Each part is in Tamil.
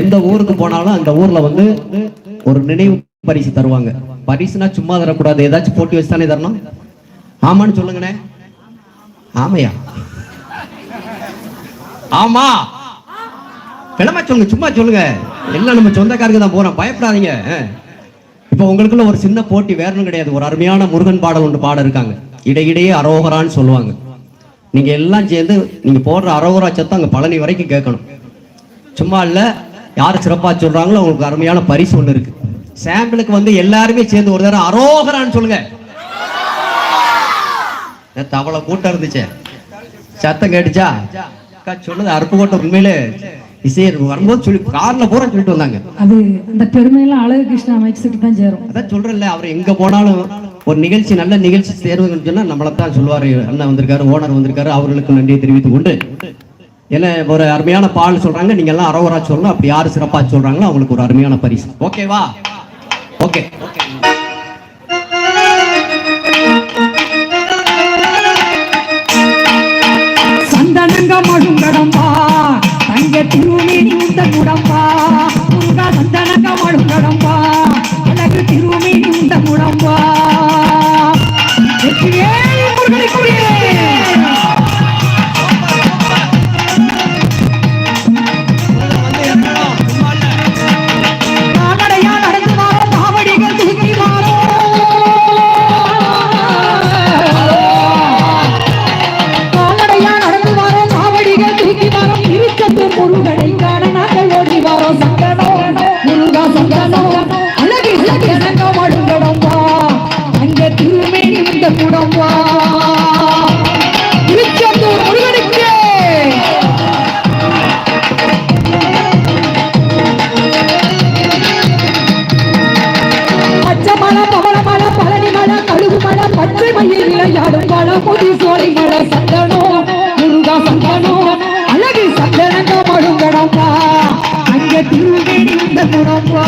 எந்த ஊருக்கு போனாலும் அந்த ஊர்ல வந்து ஒரு நினைவு பரிசு தருவாங்க. பரிசுனா சும்மா தரக்கூடாது. ஏதாச்சும் போட்டி வச்சு தானே தரணும்? ஆமான்னு சொல்லுங்கண்ணே. ஆமையா? ஆமா. கிளம்ப சொல்லுங்க சும்மா சொல்லுங்க. எல்லாம் நம்ம சொந்தக்காருக்கு தான் போறோம். பயப்படாதீங்க. இப்போ உங்களுக்குள்ள ஒரு சின்ன போட்டி வேற கிடையாது. ஒரு அருமையான முருகன் பாடல் ஒன்று பாட இருக்காங்க. இடையிடையே அரோகரான்னு சொல்லுவாங்க. நீங்க எல்லாம் சேர்ந்து நீங்க போடுற அரோகரா சத்தம் அங்க பழனி வரைக்கும் கேட்கணும். சும்மா இல்ல. யார் சிறப்பா சொல்றாங்களோ அவங்களுக்கு அருமையான பரிசு ஒண்ணு இருக்கு. சாம்பிளுக்கு வந்து எல்லாருமே சேர்ந்து ஒரு தடவை அரோகரான்னு சொல்லுங்க. நேத்து அவ்வளவு கூட்டம் இருந்துச்சே. சத்தம் கேட்டுச்சா? அக்கா சொல்லுது அருப்புக்கோட்டை உண்மையிலே இசை வரும்போது சொல்லி கார்ல போற சொல்லிட்டு வந்தாங்க. அது அந்த பெருமையெல்லாம் அழகு கிருஷ்ணா மைக்ஸுக்கு தான் சேரும். அதான் சொல்றேன்ல அவர் எங்க போனாலும் ஒரு நிகழ்ச்சி நல்ல நிகழ்ச்சி தேர்வுன்னு சொன்னா நம்மளை தான் சொல்லுவாரு. அண்ணன் வந்திருக்காரு ஓனர் வந்திருக்காரு அவர்களுக்கு நன்றியை தெரிவித்துக் கொண்டு ஏன்னா ஒரு அருமையான பால் சொல்றாங்க. நீங்க எல்லாம் அரோவரா சொல்லணும் அப்படி யாரு சிறப்பா சொல்றாங்களோ அவங்களுக்கு ஒரு அருமையான பரிசு. ஓகேவா? Okay okay. திருமேனி உந்த திருச்செந்தூர் முருகனுக்கு. பச்சை மலை பவள கழுகு மலை பச்சை மயில் விளையாடும் மலை சோலை மலை சந்தனோ முருகா சந்தனோ அழகு சந்தனங்க மழுங்கடம்பா அங்க திருவேணி இந்த குணம்பா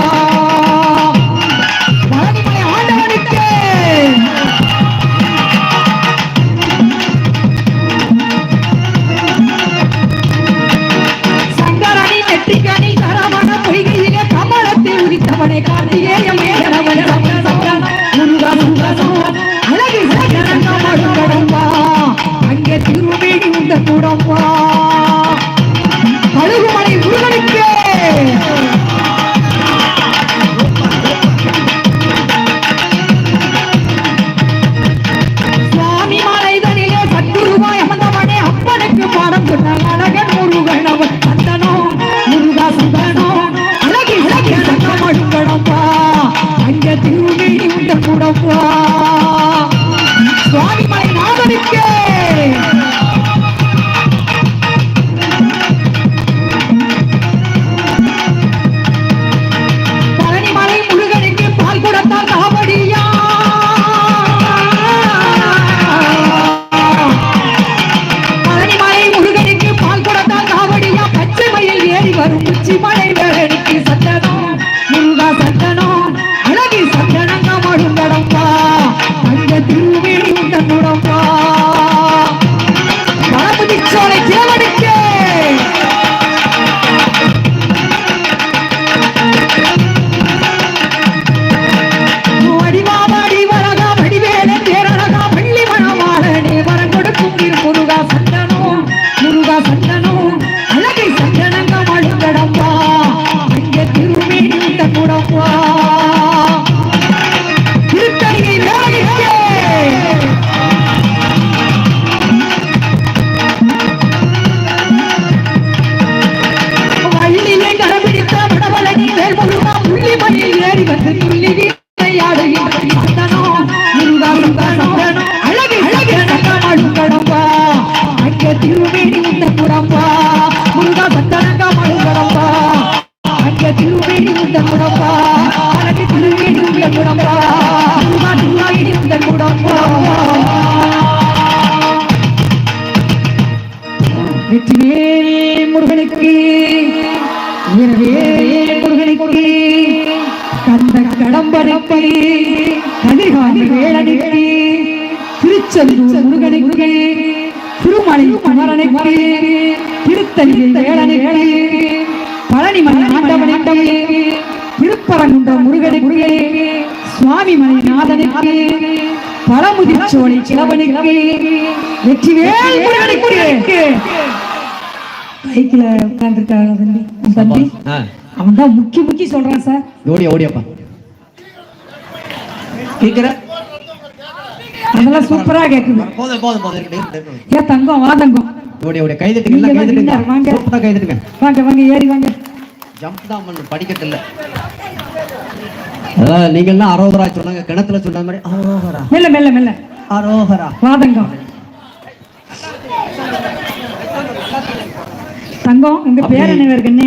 அங்கே திருவேணி உண்ட குடம்பா அழகு திருவேணி உண்ட குடம்பா முருகா திருவாயினி உண்ட குடம்பா வெற்றிவேல் முருகனுக்கு வீரவேல் முருகனுக்கு கந்த கடம்பனுக்கு கதிகாலி வேளனுக்கு திருச்செந்தூர் முருகனுக்கு திருமலை குமரனுக்கு திருத்தணி வேளனுக்கு ஆண்டவனுக்கு திருப்பரங்குன்றம் முருகனுக்கு சுவாமி கிழவனுக்கு வெற்றிவேல் முருகனுக்கு. உட்கார்ந்துருக்காங்க தம்பி. தம்பி? ஆ, அவன் தான் முக்கி முக்கி சொல்றான் சார். ஓடியா ஓடியாப்பா. கேக்குற அதெல்லாம் சூப்பரா கேக்குது. போதும் போதும் போதும். ஏன் தங்கம் வா தங்கம். கைதட்டுங்க கைதட்டுங்க. வாங்க வாங்க ஏறி வாங்க. ஜம்ப் தான் பண்ணு அதான் அரோகரா சொன்னாங்க கிணத்துல சொன்ன மாதிரி அரோகரா. மெல்ல மெல்ல மெல்ல. அரோகரா. வாதங்கம். தங்கம் உங்க பேர் என்ன இருக்குன்னு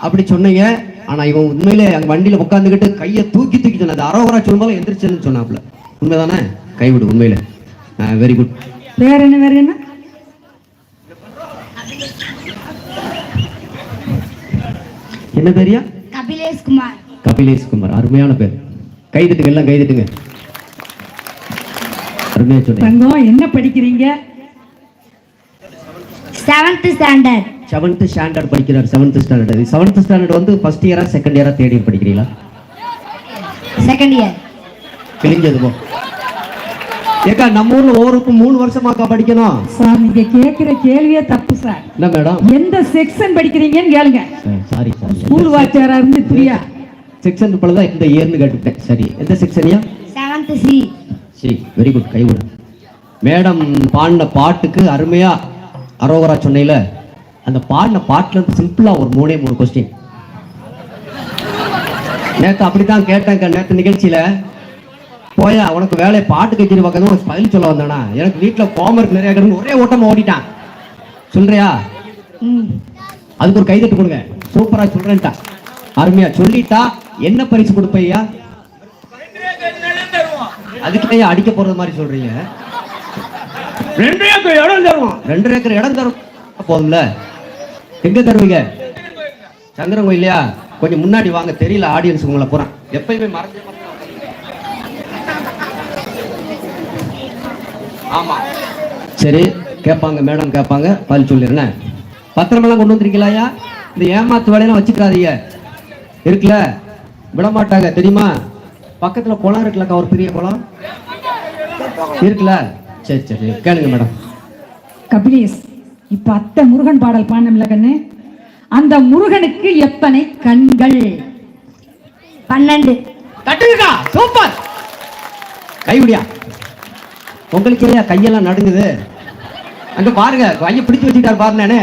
அப்படி சொன்னீங்க ஆனா இவன் உண்மையிலே அங்க வண்டியில உட்காந்துக்கிட்டு கையை தூக்கி தூக்கி சொன்னது அரோகரா சொல்லும்போது எந்திரிச்சுன்னு சொன்னாப்ல உண்மைதானே? கைவிடு உண்மையில. வெரி குட் பேர் என்ன வேற என்ன என்ன பேரியா? கபிலேஷ் குமார் கபிலேஷ் குமார் அருமையான பேர். கைதட்டுங்க எல்லாம் கைதட்டுங்க. அருமையா சொன்னீங்க. தங்கம் என்ன படிக்கிறீங்க? செவன்த் ஸ்டாண்டர்ட் செவன்த் ஸ்டாண்டர்ட் படிக்கிறார் செவன்த் ஸ்டாண்டர்ட் செவன்த் ஸ்டாண்டர்ட் வந்து ஃபர்ஸ்ட் இயரா செகண்ட் இயரா தேர்ட் இயர் படிக்கிறீங்களா? செகண்ட் இயர் கிழிஞ்சது போ ஏக்கா நம்ம ஊர்ல ஒவ்வொருக்கும் மூணு வருஷமாக்கா படிக்கணும். சார் நீங்க கேக்குற கேள்வியே தப்பு சார். என்ன மேடம்? எந்த செக்ஷன் படிக்கிறீங்கன்னு கேளுங்க. சாரி சாரி ஸ்கூல் வாத்தியாரா இருந்து பிரியா? செக்ஷன் தான் இந்த இயர்னு கேட்டுட்டேன் சரி எந்த செக்ஷனியா செவன்த் சி சரி வெரி குட் கைவிடு மேடம் பாடின பாட்டுக்கு அருமையா அரோகரா சொன்னையில அந்த பாடின பாட்டுல இருந்து சிம்பிளா ஒரு மூணே மூணு கொஸ்டின் நேத்து அப்படித்தான் கேட்டேங்க நேத்து நிகழ்ச்சியில. போயா உனக்கு வேலை பாட்டு கச்சேரி பார்க்கறது உனக்கு பதில் சொல்ல வந்தானா. எனக்கு வீட்டுல ஹோம்ஒர்க் நிறைய கிடந்து ஒரே ஓட்டமா ஓடிட்டான். சொல்றியா? ம். அதுக்கு ஒரு கைதட்டு கொடுங்க. சூப்பரா சொல்றேன்டா அருமையா சொல்லிட்டா என்ன பரிசு கொடுப்பையா அதுக்கு அடிக்க போறது மாதிரி சொல்றீங்க? ரெண்டு ஏக்கர் இடம் தருவோம். ரெண்டு ஏக்கர் இடம் தரும். போதும்ல. எங்க தருவீங்க? சங்கரன் கோயிலையா கொஞ்சம் முன்னாடி வாங்க தெரியல ஆடியன்ஸ் உங்களை போறேன். எப்பயுமே மறந்து மறந்து ஆமா. சரி கேட்பாங்க மேடம் கேட்பாங்க பதில் சொல்லிடுறேன். பத்திரமெல்லாம் கொண்டு வந்திருக்கீங்களா இந்த ஏமாத்து வேலையெல்லாம் வச்சுக்காதீங்க. இருக்குல்ல? விட மாட்டாங்க தெரியுமா? பக்கத்துல குளம் இருக்குல்லக்கா ஒரு பெரிய குளம். இருக்குல்ல? சரி சரி கேளுங்க மேடம். கபிலேஷ் இப்ப அத்தை முருகன் பாடல் பாடணும்ல கண்ணு? அந்த முருகனுக்கு எத்தனை கண்கள்? பன்னெண்டு. தட்டுங்கக்கா சூப்பர். கைவிடியா உங்களுக்கு இல்லையா? கையெல்லாம் நடுங்குது. அங்க பாருங்க கையை பிடிச்சு வச்சுட்டாரு பாரு நானு.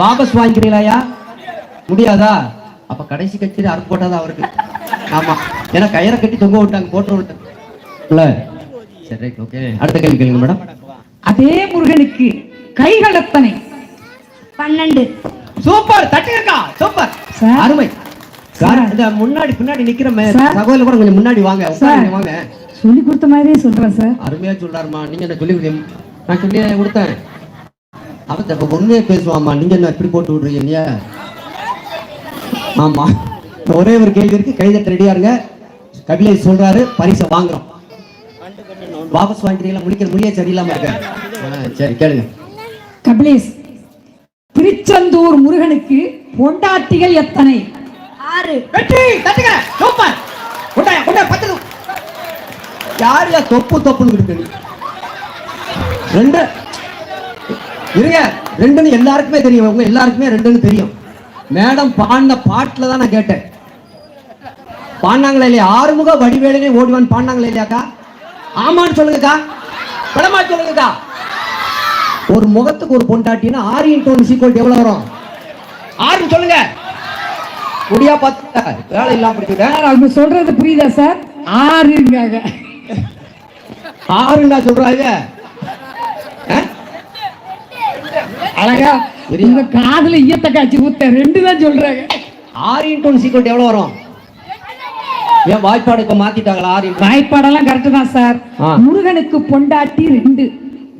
வாபஸ் வாங்கிக்கிறீங்களாயா முடியாதா? அப்ப கடைசி கட்சியில அறுப்பு போட்டாதான் அவருக்கு? ஆமா. ஏன்னா கயிறை கட்டி தொங்க விட்டாங்க போட்டு விட்டாங்க இல்ல. சரி ரைட் ஓகே. அடுத்த கேள்வி கேளுங்க மேடம். அதே முருகனுக்கு கைகள் எத்தனை பன்னெண்டு. சூப்பர் தட்டுங்கக்கா சூப்பர். அருமை. சார். இந்த முன்னாடி பின்னாடி நிக்கிற. சகோதரர் கூட கொஞ்சம் முன்னாடி வாங்க வாங்க. சொல்லி கொடுத்த மாதிரியே சொல்றேன் சார். அருமையா சொல்றாருமா நீங்க என்ன சொல்லி கொடுத்தீங்க? நான் சொல்லி கொடுத்தேன். அவன் இப்ப உண்மையை பேசுவாம்மா. நீங்க என்ன இப்படி போட்டு விடுறீங்க ஆமா. ஒரே ஒரு கேள்வி இருக்கு. கைதட்ட ரெடியா இருங்க. கபிலேஷ் சொல்றாரு. பரிசை வாங்குறோம். வாபஸ் வாங்கிக்கிறீங்களா முடிக்கிற முடிய சரியில்லாம இருக்க. ஆ, சரி கேளுங்க. கபிலேஷ் திருச்செந்தூர் முருகனுக்கு பொண்டாட்டிகள் எத்தனை? ஆறு. வெற்றி! தட்டுங்க! சூப்பர்! கொண்டாயா கொண்டா பத்து யார் யா தொப்பு தொப்புன்னு இருக்கு? ரெண்டு. இருங்க. ரெண்டுன்னு எல்லாருக்குமே தெரியும். உங்க எல்லாருக்குமே ரெண்டுன்னு தெரியும். மேடம் பாடின பாட்டில் தான் நான் கேட்டேன். பாடினாங்களா இல்லையா? ஆறுமுக வடிவேலனே ஓடிவான் பாடினாங்களா இல்லையாக்கா? ஆமான்னு சொல்லுங்கக்கா. படமா சொல்லுங்கக்கா. ஒரு முகத்துக்கு ஒரு பொண்டாட்டின்னா ஆறு இன்ட்டு ஒன்று சீக்வல் எவ்வளவு வரும்? ஆறுன்னு சொல்லுங்க. முடியா பார்த்து வேலை இல்லாம படிச்சுட்டேன் சொல்றது புரியுதா சார்? ஆறுங்காக ஆறுண்டா சொல்றாங்க? அழகா? உங்க காதுல ஈயத்த காய்ச்சி ஊத்த ரெண்டு தான் சொல்றாங்க. ஆறு இன்ட்டு ஒன் சீக்வல் எவ்வளவு வரும்? ஏன் வாய்ப்பாடு இப்ப மாத்திட்டாங்களா ஆறு வாய்ப்பாடெல்லாம் கரெக்ட் தான் சார். முருகனுக்கு பொண்டாட்டி ரெண்டு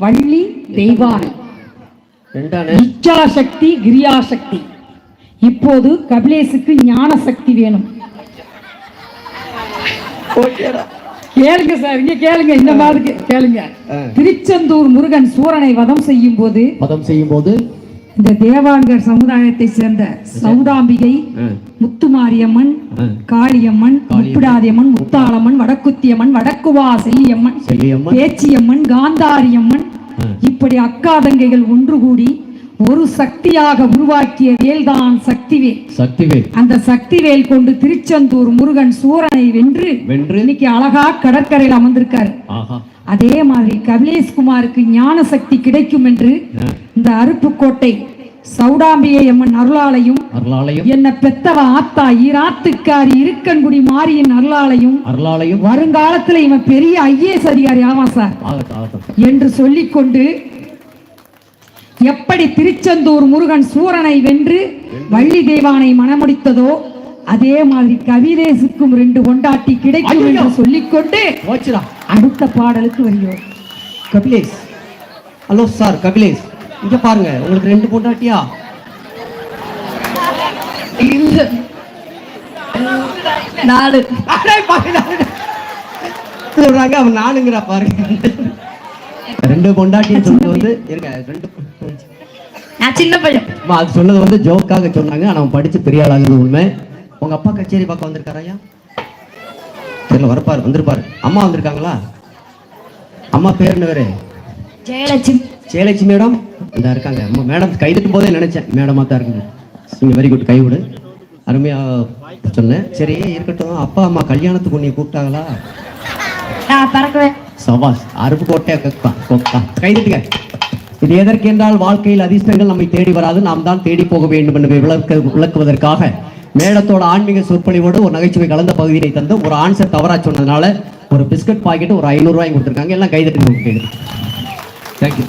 வள்ளி தெய்வானை. இச்சாசக்தி கிரியாசக்தி இப்போது கபிலேஷுக்கு ஞான சக்தி வேணும். ஓகேடா. கேளுங்க சார் இங்க கேளுங்க இந்த மாதிரி கேளுங்க. திருச்செந்தூர் முருகன் சூரனை வதம் செய்யும் போது பதம் செய்யும் போது இந்த தேவாங்கர் சமுதாயத்தை சேர்ந்த சௌதாம்பிகை முத்துமாரியம்மன். காளியம்மன் முப்பிடாதியம்மன் முத்தாளம்மன் வடக்குத்தியம்மன் வடக்குவா செல்லியம்மன் பேச்சியம்மன் காந்தாரியம்மன். இப்படி அக்கா தங்கைகள் ஒன்று கூடி ஒரு சக்தியாக உருவாக்கிய வேல்தான் சக்திவேல். சக்திவேல். அந்த சக்திவேல் கொண்டு திருச்செந்தூர் முருகன் சூரனை வென்று வென்று இன்னைக்கு அழகா கடற்கரையில் அமர்ந்திருக்காரு. அதே மாதிரி கபிலேஷ்குமாருக்கு ஞான சக்தி கிடைக்கும் என்று இந்த அருப்புக்கோட்டை சௌடாம்பிகை அம்மன் அருளாலையும் அருளாலயம் என்ன பெத்தவ ஆத்தா ஈராத்துக்காரி இருக்கன்குடி மாரியின் அருளாலையும் அருளாலயம் வருங்காலத்துல இவன் பெரிய ஐஏஎஸ் அதிகாரி ஆமா சார். என்று சொல்லிக்கொண்டு எப்படி திருச்செந்தூர் முருகன் சூரனை வென்று வள்ளி தேவானை மணமுடித்ததோ அதே மாதிரி கவிதேசுக்கும் ரெண்டு கொண்டாட்டி கிடைக்கும்! என்று சொல்லிக்கொண்டு அடுத்த பாடலுக்கு வருகிறோம். கபிலேஷ். Hello sir Kapilesh. இங்க பாருங்க உங்களுக்கு ரெண்டு பொண்டாட்டியா? நாலு. அடே, பாருடா. சொல்றாங்க அவன் நானுங்கிறா பாருங்க. ரெண்டு பொண்டாட்டின்னு சொல்றது வந்து இருங்க ரெண்டு சின்ன பையன். அது சொன்னது வந்து ஜோக்காக சொன்னாங்க. ஆனா அவன் படிச்சு பெரிய ஆளாகிறது உண்மை. உங்க அப்பா கச்சேரி பார்க்க வந்திருக்காரையா தெரியல வரப்பாரு வந்திருப்பாரு. அம்மா வந்திருக்காங்களா? அம்மா பேர் என்ன பேரு ஜெயலட்சுமி. சேலச்சி மேடம்? இந்த இருக்காங்க. அம்மா மேடம் கை தட்டும் போதே நினைச்சேன். மேடமா தான் இருக்குங்க வெரி குட் கை விடு. அருமையா சொன்னேன். சரி இருக்கட்டும். அப்பா அம்மா கல்யாணத்துக்கு உன்னை கூப்பிட்டாங்களா? நான் பறக்குவேன். சவாஸ் அருப்பு கோட்டையா கக்கா கொக்கா கை தட்டுங்க இது எதற்கென்றால் வாழ்க்கையில் அதிர்ஷ்டங்கள் நம்மை தேடி வராது நாம் தான் தேடி போக வேண்டும் என்பதை விளக்க விளக்குவதற்காக மேடத்தோட ஆன்மீக சொற்பொழிவோடு ஒரு நகைச்சுவை கலந்த பகுதியை தந்து ஒரு ஆன்சர் தவறா சொன்னதுனால ஒரு பிஸ்கட் பாக்கெட் ஒரு ஐநூறு ரூபாய் கொடுத்துருக்காங்க. எல்லாம் கைதட்டி தேங்க்யூ